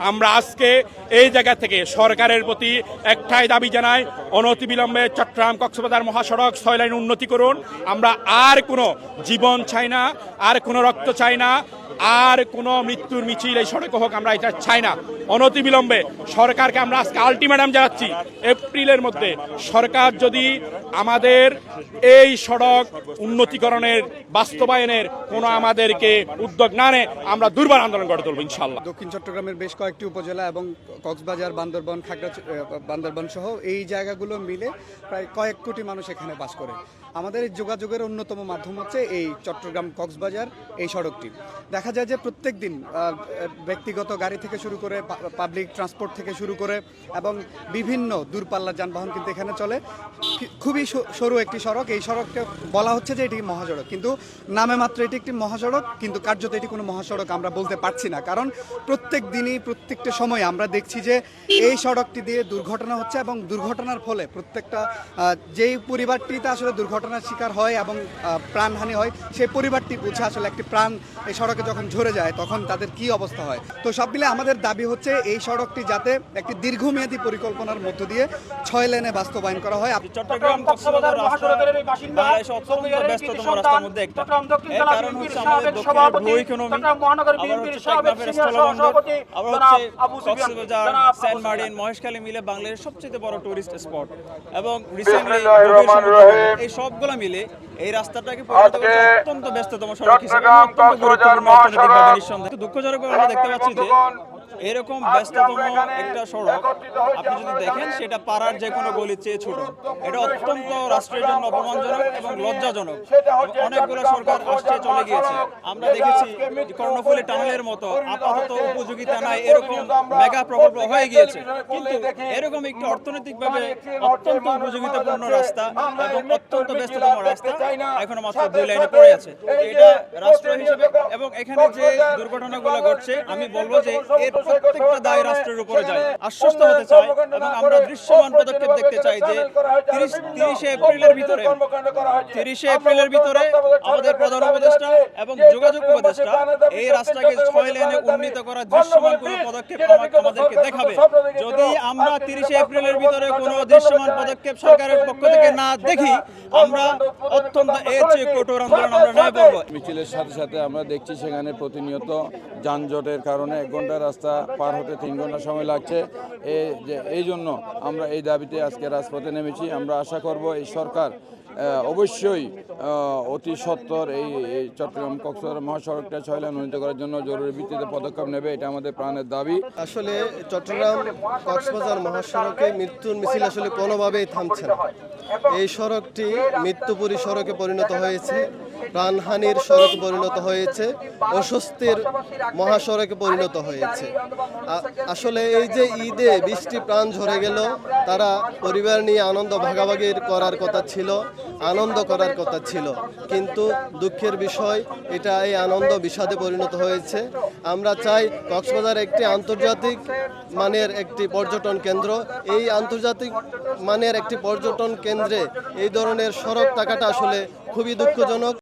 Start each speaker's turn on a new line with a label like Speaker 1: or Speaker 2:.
Speaker 1: আমরা আজকে এই জায়গা থেকে সরকারের প্রতি একটাই দাবি জানাই অনতিবিলম্বে চট্টগ্রাম কক্সবাজার মহাসড়ক ছয় লাইন উন্নতি করুন। আমরা আর কোনো জীবন চাই না, আর কোনো রক্ত চাই না, আর কোনো মৃত্যুর মিছিল এই সড়কে হোক আমরা এটা চাই না। অনতিবিলম্বে সরকারকে আমরা আজকে আলটিমেটাম জানাচ্ছি, এপ্রিলের মধ্যে সরকার যদি আমাদের এই সড়ক উন্নতিকরণের বাস্তবায়নের কোনো আমাদেরকে উদ্যোগ না নেয়, আমরা দুর্বার আন্দোলন গড়ে তুলব ইনশাল্লাহ
Speaker 2: দক্ষিণ চট্টগ্রামের বেশ কয়েকটি উপজেলা এবং কক্সবাজার, বান্দরবন, খাগড়া বান্দরবন সহ এই জায়গাগুলো মিলে প্রায় কয়েক কোটি মানুষ এখানে বাস করে। আমাদের এই যোগাযোগের অন্যতম মাধ্যম হচ্ছে এই চট্টগ্রাম কক্সবাজার, এই সড়কটি। দেখা যায় যে প্রত্যেক দিন ব্যক্তিগত গাড়ি থেকে শুরু করে পাবলিক ট্রান্সপোর্ট থেকে শুরু করে এবং বিভিন্ন দূরপাল্লার যানবাহন কিন্তু এখানে চলে। খুবই সরু একটি সড়ক। এই সড়কটা বলা হচ্ছে যে এটি মহাসড়ক। কিন্তু নামে মাত্র এটি একটি মহাসড়ক, কিন্তু কার্যত এটি কোনো মহাসড়ক আমরা বলতে পারছি না। কারণ প্রত্যেক দিনই, প্রত্যেকটা সময় আমরা দেখছি যে এই সড়কটি দিয়ে দুর্ঘটনা হচ্ছে এবং দুর্ঘটনার ফলে প্রত্যেকটা যেই পরিবারটিতে আসলে দুর্ঘটনার শিকার হয় এবং প্রাণহানি হয় সেই পরিবারটি বুঝে আসলে একটি প্রাণ এই সড়কে যখন ঝরে যায় তখন তাদের কি অবস্থা হয়। তো সব মিলে আমাদের দাবি হচ্ছে এই সড়কটি যাতে একটি দীর্ঘমেয়াদী পরিকল্পনার মধ্য দিয়ে ছয় লেনে বাস্তবায়ন করা হয়।
Speaker 3: চট্টগ্রাম ব্যস্ততম রাস্তার মধ্যে একটা। কারণ হচ্ছে আমাদের দক্ষিণের ব্লু ইকোনমি আবার হচ্ছে টেকনাফের স্থলবন্দর। কক্সবাজার সেন্ট মার্টিন মহেশখালী মিলে বাংলাদেশের সবচেয়ে বড় টুরিস্ট স্পট এবং রিসেন্টলি এই সবগুলো মিলে এই রাস্তাটাকে পরিণত করেছে অত্যন্ত ব্যস্ততম সড়ক। হিসেবে অত্যন্ত গুরুত্বপূর্ণ অর্থনৈতিকভাবে নিঃসন্দেহে কিন্তু আমরা দেখতে পাচ্ছি যে এরকম ব্যস্ততম একটা সড়ক। আপনি যদি দেখেন সেটা পাড়ার যে কোনো গলির চেয়ে ছোট। এটা অত্যন্ত রাষ্ট্রের জন্য অপমানজনক এবং লজ্জাজনক। অনেকগুলো সরকার আসছে চলে গিয়েছে। আমরা দেখেছি কর্ণফুলী টানেলের মতো আপাতত উপযোগিতা নাই এরকম মেগা প্রকল্প হয়ে গিয়েছে। কিন্তু এরকম একটি অর্থনৈতিকভাবে অত্যন্ত উপযোগিতাপূর্ণ রাস্তা এবং অত্যন্ত ব্যস্ততম রাস্তা এখনও মাত্র দুই লাইনে পড়ে আছে। এটা রাষ্ট্র হিসেবে এবং এখানে যে দুর্ঘটনাগুলো ঘটছে আমি বলব যে এর প্রত্যেকটা দায় রাষ্ট্রের উপরে যায়। আশ্বস্ত হতে চাই এবং আমরা দৃশ্যমান পদক্ষেপ দেখতে চাই যে তিরিশ তিরিশে এপ্রিলের ভিতরে তিরিশে এপ্রিলের ভিতরে আমাদের প্রধান উপদেষ্টা এবং যোগাযোগ উপদেষ্টা এই রাস্তাকে ছয় লেনে উন্নীত করার দৃশ্যমান কোনো পদক্ষেপ আমাদেরকে দেখাবে। যদি আমরা তিরিশে এপ্রিলের ভিতরে কোনো দৃশ্যমান পদক্ষেপ সরকারের পক্ষ থেকে না দেখি আমরা অত্যন্ত এর চেয়ে কঠোর আন্দোলন আমরা
Speaker 4: মিছিলের সাথে সাথে আমরা দেখছি সেখানে প্রতিনিয়ত যানজটের কারণে এক ঘণ্টা রাস্তা পার হতে তিন ঘণ্টা সময় লাগছে। এই জন্য আমরা এই দাবিতে আজকে রাজপথে নেমেছি। আমরা আশা করব এই সরকার অবশ্যই অতি সত্বর এই চট্টগ্রাম কক্সবাজার মহাসড়কটা ছয় লাইন উন্নীত করার জন্য জরুরি ভিত্তিতে পদক্ষেপ নেবে, এটা আমাদের প্রাণের দাবি।
Speaker 5: আসলে চট্টগ্রাম কক্সবাজার মহাসড়কে মৃত্যুর মিছিল আসলে কোনোভাবেই থামছে না। এই সড়কটি মৃত্যুপুরী সড়কে পরিণত হয়েছে, প্রাণহানির সড়ক পরিণত হয়েছে, অস্বস্তির মহাসড়কে পরিণত হয়েছে। আসলে এই যে ঈদে বৃষ্টি প্রাণ ঝরে গেল, তারা পরিবার নিয়ে আনন্দ ভাগাভাগির করার কথা ছিল। আনন্দ করার কথা ছিল। কিন্তু দুঃখের বিষয়, এটা এই আনন্দ বিষাদে পরিণত হয়েছে। আমরা চাই কক্সবাজার একটি আন্তর্জাতিক মানের একটি পর্যটন কেন্দ্র। এই আন্তর্জাতিক মানের একটি পর্যটন কেন্দ্রে এই ধরনের সড়ক টাকাটা আসলে খুবই দুঃখজনক।